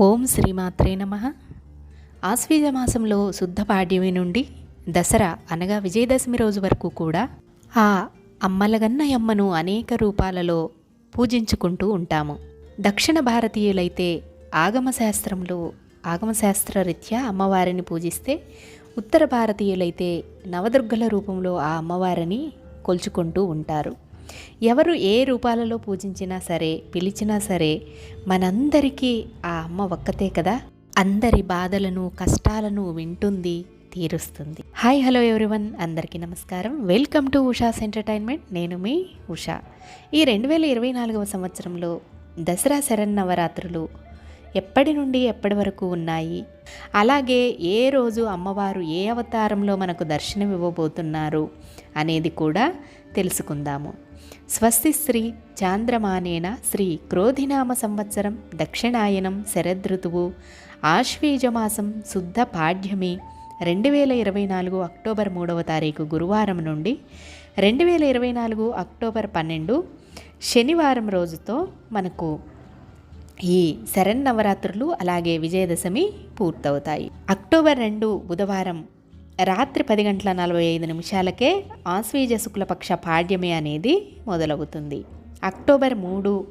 ఓం శ్రీమాత్రే నమ. ఆశ్వీజ మాసంలో శుద్ధ పాడ్యమి నుండి దసరా అనగా విజయదశమి రోజు వరకు కూడా ఆ అమ్మలగన్నయమ్మను అనేక రూపాలలో పూజించుకుంటూ ఉంటాము. దక్షిణ భారతీయులైతే ఆగమశాస్త్రంలో ఆగమశాస్త్ర రీత్యా అమ్మవారిని పూజిస్తే ఉత్తర భారతీయులైతే నవదుర్గల రూపంలో ఆ అమ్మవారిని కొలుచుకుంటూ ఉంటారు. ఎవరు ఏ రూపాలలో పూజించినా సరే పిలిచినా సరే మనందరికీ ఆ అమ్మ ఒక్కతే కదా? అందరి బాధలను కష్టాలను వింటుంది తీరుస్తుంది. Hi hello everyone. అందరికీ నమస్కారం. Welcome to Usha's entertainment. నేను మీ ఉషా. ఈ రెండు వేల ఇరవై నాలుగవ సంవత్సరంలో దసరా శరన్నవరాత్రులు ఎప్పటి నుండి ఎప్పటి వరకు ఉన్నాయి? అలాగే ఏ రోజు అమ్మవారు ఏ అవతారంలో మనకు దర్శనం ఇవ్వబోతున్నారు అనేది కూడా తెలుసుకుందాము. స్వస్తి శ్రీ చాంద్రమానేన శ్రీ క్రోధినామ సంవత్సరం దక్షిణాయనం శరదృతువు ఆశ్వీజమాసం శుద్ధ పాడ్యమి రెండు వేల ఇరవై నాలుగు అక్టోబర్ మూడవ తారీఖు గురువారం నుండి రెండు వేల ఇరవై నాలుగు అక్టోబర్ పన్నెండు శనివారం రోజుతో మనకు ఈ శరన్నవరాత్రులు అలాగే విజయదశమి పూర్తవుతాయి. అక్టోబర్ రెండు బుధవారం రాత్రి పది గంటల నలభై ఐదు నిమిషాలకే ఆశ్వీజ శుక్లపక్ష పాడ్యమి అనేది మొదలవుతుంది. అక్టోబర్ మూడు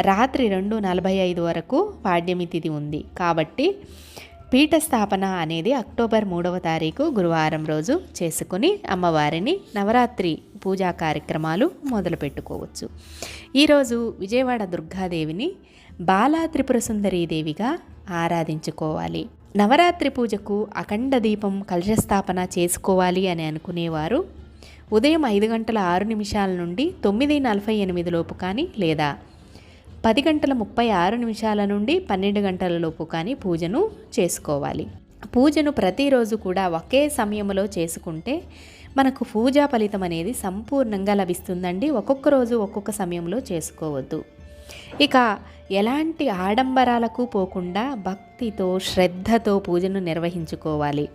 రాత్రి రెండు నలభై ఐదు వరకు పాడ్యమి తిథి ఉంది. కాబట్టి పీఠ స్థాపన అనేది అక్టోబర్ మూడవ తారీఖు గురువారం రోజు చేసుకుని అమ్మవారిని నవరాత్రి పూజా కార్యక్రమాలు మొదలుపెట్టుకోవచ్చు. ఈరోజు విజయవాడ దుర్గాదేవిని బాలా త్రిపుర సుందరీదేవిగా ఆరాధించుకోవాలి. నవరాత్రి పూజకు అఖండ దీపం కలశస్థాపన చేసుకోవాలి అని అనుకునేవారు. ఉదయం ఐదు గంటల ఆరు నిమిషాల నుండి తొమ్మిది నలభై ఎనిమిది లోపు కానీ లేదా పది గంటల ముప్పై ఆరు నిమిషాల నుండి పన్నెండు గంటల లోపు కానీ పూజను చేసుకోవాలి. పూజను ప్రతిరోజు కూడా ఒకే సమయంలో చేసుకుంటే మనకు పూజా ఫలితం అనేది సంపూర్ణంగా లభిస్తుందండి. ఒక్కొక్క రోజు ఒక్కొక్క సమయంలో చేసుకోవద్దు. ఇక ఎలాంటి ఆడంబరాలకు పోకుండా భక్తితో శ్రద్ధతో పూజను నిర్వహించుకోవాలి.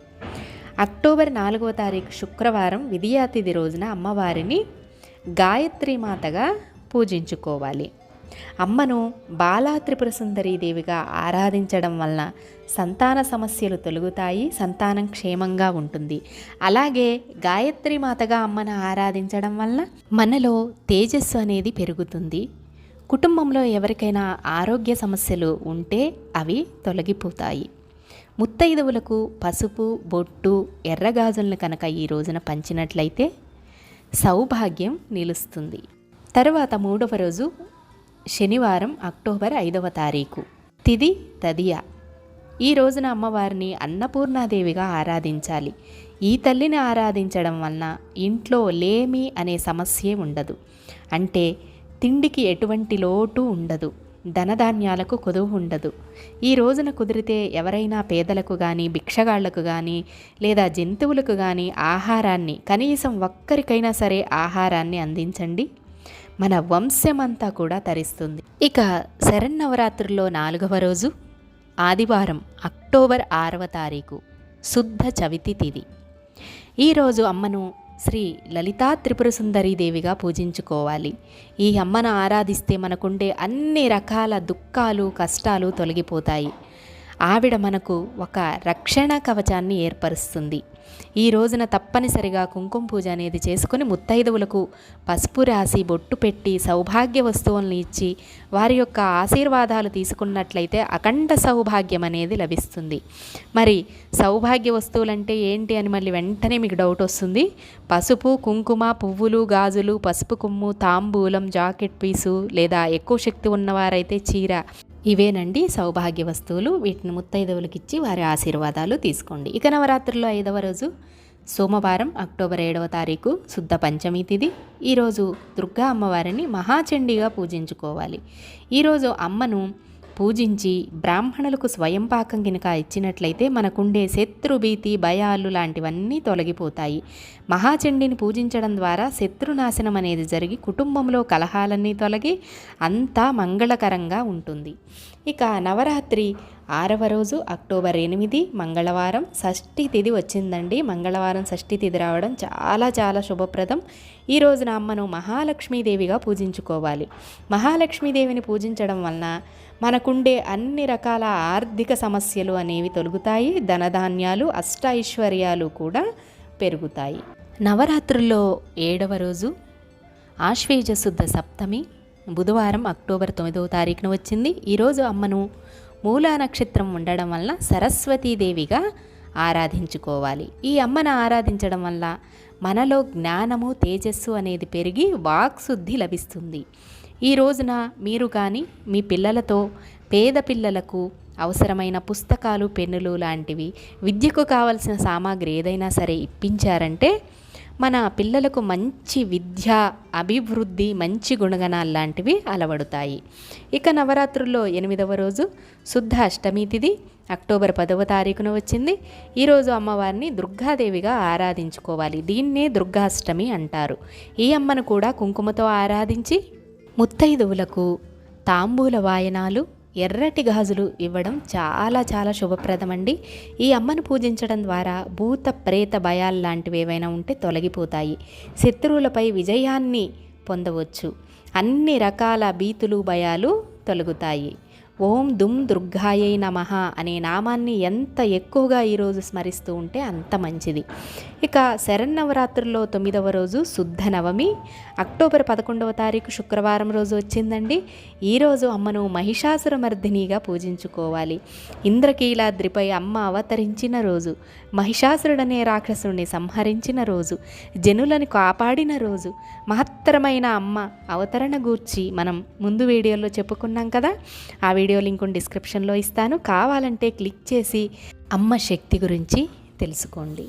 అక్టోబర్ నాలుగవ తారీఖు శుక్రవారం విద్యాతిథి రోజున అమ్మవారిని గాయత్రి మాతగా పూజించుకోవాలి. అమ్మను బాలా త్రిపుర దేవిగా ఆరాధించడం వలన సంతాన సమస్యలు తొలగుతాయి సంతానం క్షేమంగా ఉంటుంది. అలాగే గాయత్రి మాతగా అమ్మను ఆరాధించడం వలన మనలో తేజస్సు అనేది పెరుగుతుంది. కుటుంబంలో ఎవరికైనా ఆరోగ్య సమస్యలు ఉంటే అవి తొలగిపోతాయి. ముత్తైదువులకు పసుపు బొట్టు ఎర్రగాజులను కనుక ఈ రోజున పంచినట్లయితే సౌభాగ్యం నిలుస్తుంది. తరువాత మూడవ రోజు శనివారం అక్టోబర్ ఐదవ తారీఖు. తిది తదియ. ఈ రోజున అమ్మవారిని అన్నపూర్ణాదేవిగా ఆరాధించాలి. ఈ తల్లిని ఆరాధించడం వలన ఇంట్లో లేమి అనే సమస్యే ఉండదు. అంటే తిండికి ఎటువంటి లోటు ఉండదు. ధనధాన్యాలకు కొదువు ఉండదు. ఈ రోజున కుదిరితే ఎవరైనా పేదలకు కానీ భిక్షగాళ్ళకు కానీ లేదా జంతువులకు కానీ ఆహారాన్ని కనీసం ఒక్కరికైనా సరే ఆహారాన్ని అందించండి. మన వంశమంతా కూడా తరిస్తుంది. ఇక శరన్నవరాత్రుల్లో నాలుగవ రోజు ఆదివారం అక్టోబర్ ఆరవ తారీఖు శుద్ధ చవితి తిది. ఈరోజు అమ్మను శ్రీ లలితా త్రిపుర దేవిగా పూజించుకోవాలి. ఈ అమ్మను ఆరాధిస్తే మనకుండే అన్ని రకాల దుఃఖాలు కష్టాలు తొలగిపోతాయి. ఆవిడ మనకు ఒక రక్షణ కవచాన్ని ఏర్పరుస్తుంది. ఈ రోజున తప్పనిసరిగా కుంకుమ పూజ అనేది చేసుకుని ముత్తైదువులకు పసుపు రాసి బొట్టు పెట్టి సౌభాగ్య వస్తువులను ఇచ్చి వారి యొక్క ఆశీర్వాదాలు తీసుకున్నట్లయితే అఖండ సౌభాగ్యం అనేది లభిస్తుంది. మరి సౌభాగ్య వస్తువులంటే ఏంటి అని మళ్ళీ వెంటనే మీకు డౌట్ వస్తుంది. పసుపు కుంకుమ పువ్వులు గాజులు పసుపు కొమ్ము తాంబూలం జాకెట్ పీసు లేదా ఎక్కువ శక్తి ఉన్నవారైతే చీర ఇవేనండి సౌభాగ్య వస్తువులు. వీటిని ముత్తైదవులకు ఇచ్చి వారి ఆశీర్వాదాలు తీసుకోండి. ఇక నవరాత్రుల్లో ఐదవ రోజు సోమవారం అక్టోబర్ ఏడవ తారీఖు శుద్ధ పంచమి తిది. ఈరోజు దుర్గా అమ్మవారిని మహాచండిగా పూజించుకోవాలి. ఈరోజు అమ్మను పూజించి బ్రాహ్మణులకు స్వయం పాకం గినక ఇచ్చినట్లయితే మనకుండే శత్రుభీతి భయాలు లాంటివన్నీ తొలగిపోతాయి. మహాచండిని పూజించడం ద్వారా శత్రునాశనం అనేది జరిగి కుటుంబంలో కలహాలన్నీ తొలగి అంతా మంగళకరంగా ఉంటుంది. ఇక నవరాత్రి ఆరవ రోజు అక్టోబర్ ఎనిమిది మంగళవారం షష్ఠి తిథి వచ్చిందండి. మంగళవారం షష్ఠి తిథి రావడం చాలా చాలా శుభప్రదం. ఈ రోజున అమ్మను మహాలక్ష్మీదేవిగా పూజించుకోవాలి. మహాలక్ష్మీదేవిని పూజించడం వలన మనకుండే అన్ని రకాల ఆర్థిక సమస్యలు అనేవి తొలగుతాయి ధనధాన్యాలు అష్టైశ్వర్యాలు కూడా పెరుగుతాయి. నవరాత్రుల్లో ఏడవ రోజు ఆశ్వేజ శుద్ధ సప్తమి బుధవారం అక్టోబర్ తొమ్మిదవ తారీఖున వచ్చింది. ఈరోజు అమ్మను మూలా నక్షత్రం ఉండడం వల్ల సరస్వతీదేవిగా ఆరాధించుకోవాలి. ఈ అమ్మను ఆరాధించడం వల్ల మనలో జ్ఞానము తేజస్సు అనేది పెరిగి వాక్శుద్ధి లభిస్తుంది. ఈ రోజున మీరు కానీ మీ పిల్లలతో పేద పిల్లలకు అవసరమైన పుస్తకాలు పెన్నులు లాంటివి విద్యకు కావలసిన సామాగ్రి ఏదైనా సరే ఇప్పించారంటే మన పిల్లలకు మంచి విద్య అభివృద్ధి మంచి గుణగణాలు లాంటివి అలవడుతాయి. ఇక నవరాత్రుల్లో ఎనిమిదవ రోజు శుద్ధ అష్టమి తిథి అక్టోబర్ పదవ తారీఖున వచ్చింది. ఈరోజు అమ్మవారిని దుర్గాదేవిగా ఆరాధించుకోవాలి. దీన్నే దుర్గాష్టమి అంటారు. ఈ అమ్మను కూడా కుంకుమతో ఆరాధించి ముత్తైదువులకు తాంబూల వాయనాలు ఎర్రటి గాజులు ఇవ్వడం చాలా చాలా శుభప్రదమండి. ఈ అమ్మను పూజించడం ద్వారా భూత ప్రేత భయాలు లాంటివి ఏవైనా ఉంటే తొలగిపోతాయి. శత్రువులపై విజయాన్ని పొందవచ్చు. అన్ని రకాల భీతులు భయాలు తొలగుతాయి. ఓం దుమ్ దుర్గాయై నమ అనే నామాన్ని ఎంత ఎక్కువగా ఈరోజు స్మరిస్తూ ఉంటే అంత మంచిది. ఇక శరన్నవరాత్రుల్లో తొమ్మిదవ రోజు శుద్ధ నవమి. అక్టోబర్ పదకొండవ తారీఖు శుక్రవారం రోజు వచ్చిందండి. ఈరోజు అమ్మను మహిషాసురమర్దినిగా పూజించుకోవాలి. ఇంద్రకీలాద్రిపై అమ్మ అవతరించిన రోజు మహిషాసురుడనే రాక్షసుడిని సంహరించిన రోజు జనులను కాపాడిన రోజు మహత్తరమైన అమ్మ అవతరణ గూర్చి మనం ముందు వీడియోలో చెప్పుకున్నాం కదా ఆ వీడియో లింకును డిస్క్రిప్షన్లో ఇస్తాను. కావాలంటే క్లిక్ చేసి అమ్మ శక్తి గురించి తెలుసుకోండి.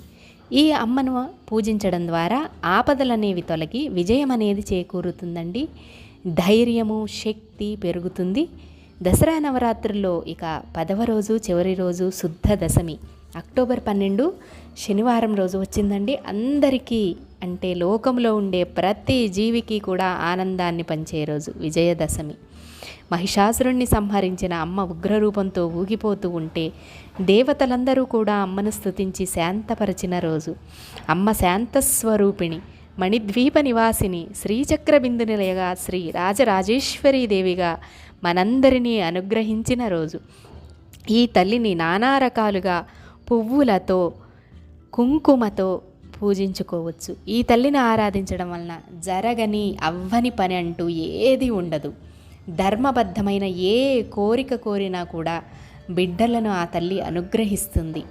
ఈ అమ్మను పూజించడం ద్వారా ఆపదలనేవి తొలగి విజయం అనేది చేకూరుతుందండి. ధైర్యము శక్తి పెరుగుతుంది. దసరా నవరాత్రుల్లో ఇక పదవ రోజు చివరి రోజు శుద్ధ దశమి. అక్టోబర్ పన్నెండు శనివారం రోజు వచ్చిందండి. అందరికీ అంటే లోకంలో ఉండే ప్రతి జీవికి కూడా ఆనందాన్ని పంచే రోజు విజయదశమి మహిషాసురుణ్ణి సంహరించిన అమ్మ ఉగ్రరూపంతో ఊగిపోతూ ఉంటే దేవతలందరూ కూడా అమ్మను స్థుతించి శాంతపరిచిన రోజు. అమ్మ శాంతస్వరూపిణి మణిద్వీప నివాసిని శ్రీచక్రబిందునిలయగా శ్రీ రాజరాజేశ్వరీదేవిగా మనందరినీ అనుగ్రహించిన రోజు. ఈ తల్లిని నానా రకాలుగా పువ్వులతో కుంకుమతో పూజించుకోవచ్చు. ఈ తల్లిని ఆరాధించడం వలన జరగని అవ్వని పని అంటూ ఏది ఉండదు. ధర్మబద్ధమైన ఏ కోరిక కోరినా కూడా బిడ్డలను ఆ తల్లి అనుగ్రహిస్తుంది.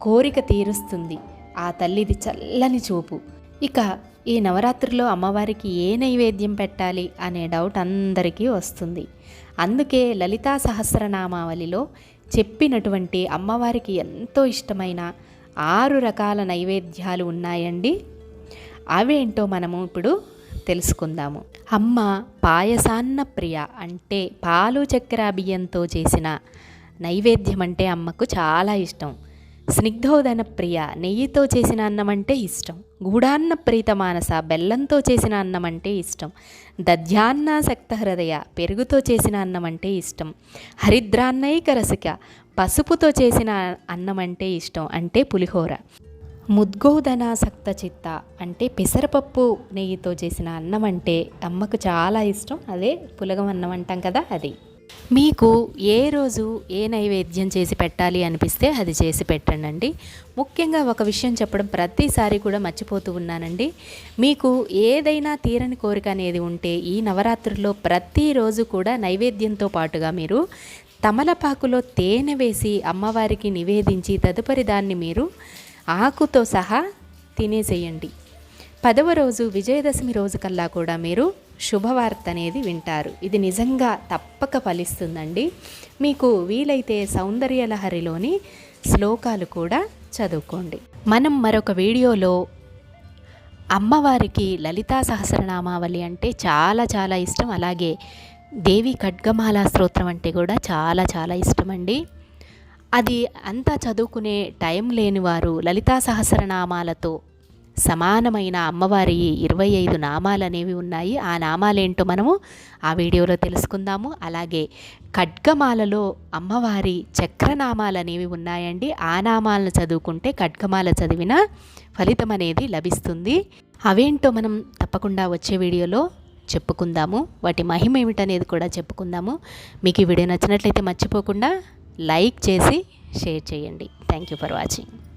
కోరిక తీరుస్తుంది. ఆ తల్లిది చల్లని చూపు. ఇక ఈ నవరాత్రిలో అమ్మవారికి ఏ నైవేద్యం పెట్టాలి అనే డౌట్ అందరికీ వస్తుంది. అందుకే లలితా సహస్రనామావళిలో చెప్పినటువంటి అమ్మవారికి ఎంతో ఇష్టమైన ఆరు రకాల నైవేద్యాలు ఉన్నాయండి. అవేంటో మనము ఇప్పుడు తెలుసుకుందాము. అమ్మ పాయసాన్న ప్రియ అంటే పాలు చక్కెర బియ్యంతో చేసిన నైవేద్యం అంటే అమ్మకు చాలా ఇష్టం. స్నిగ్ధోదన ప్రియ నెయ్యితో చేసిన అన్నం అంటే ఇష్టం. గూడాన్న ప్రీత మానస బెల్లంతో చేసిన అన్నం అంటే ఇష్టం. దధ్యాన్నాసక్త హృదయ పెరుగుతో చేసిన అన్నం అంటే ఇష్టం. హరిద్రాన్నైక రసిక పసుపుతో చేసిన అన్నం అంటే ఇష్టం. అంటే పులిహోర. ముద్గోదనాసక్త చిత్త అంటే పెసరపప్పు నెయ్యితో చేసిన అన్నం అంటే అమ్మకు చాలా ఇష్టం. అదే పులగం అన్నం అంటాం కదా అది. మీకు ఏ రోజు ఏ నైవేద్యం చేసి పెట్టాలి అనిపిస్తే అది చేసి పెట్టండి ముఖ్యంగా ఒక విషయం చెప్పడం ప్రతిసారి కూడా మర్చిపోతూ ఉన్నానండి. మీకు ఏదైనా తీరని కోరిక అనేది ఉంటే ఈ నవరాత్రుల్లో ప్రతిరోజు కూడా నైవేద్యంతో పాటుగా మీరు తమలపాకులో తేనె వేసి అమ్మవారికి నివేదించి తదుపరి దాన్ని మీరు ఆకుతో సహా తినేసేయండి. పదవ రోజు విజయదశమి రోజు కల్లా కూడా మీరు శుభవార్త అనేది వింటారు. ఇది నిజంగా తప్పక ఫలిస్తుందండి. మీకు వీలైతే సౌందర్యలహరిలోని శ్లోకాలు కూడా చదువుకోండి. మనం మరొక వీడియోలో అమ్మవారికి లలితా సహస్రనామావళి అంటే చాలా చాలా ఇష్టం. అలాగే దేవి ఖడ్గమాల స్తోత్రం అంటే కూడా చాలా చాలా ఇష్టం అండి అది అంతా చదువుకునే టైం లేని వారు లలితా సహస్రనామాలతో సమానమైన అమ్మవారి ఇరవై ఐదు నామాలు అనేవి ఉన్నాయి. ఆ నామాలేంటో మనము ఆ వీడియోలో తెలుసుకుందాము. అలాగే ఖడ్గమాలలో అమ్మవారి చక్రనామాలు అనేవి ఉన్నాయండి. ఆ నామాలను చదువుకుంటే ఖడ్గమాల చదివిన ఫలితం అనేది లభిస్తుంది. అవేంటో మనం తప్పకుండా వచ్చే వీడియోలో చెప్పుకుందాము. వాటి మహిమ ఏమిటనేది కూడా చెప్పుకుందాము. మీకు ఈ వీడియో నచ్చినట్లయితే మర్చిపోకుండా లైక్ చేసి షేర్ చేయండి. Thank you for watching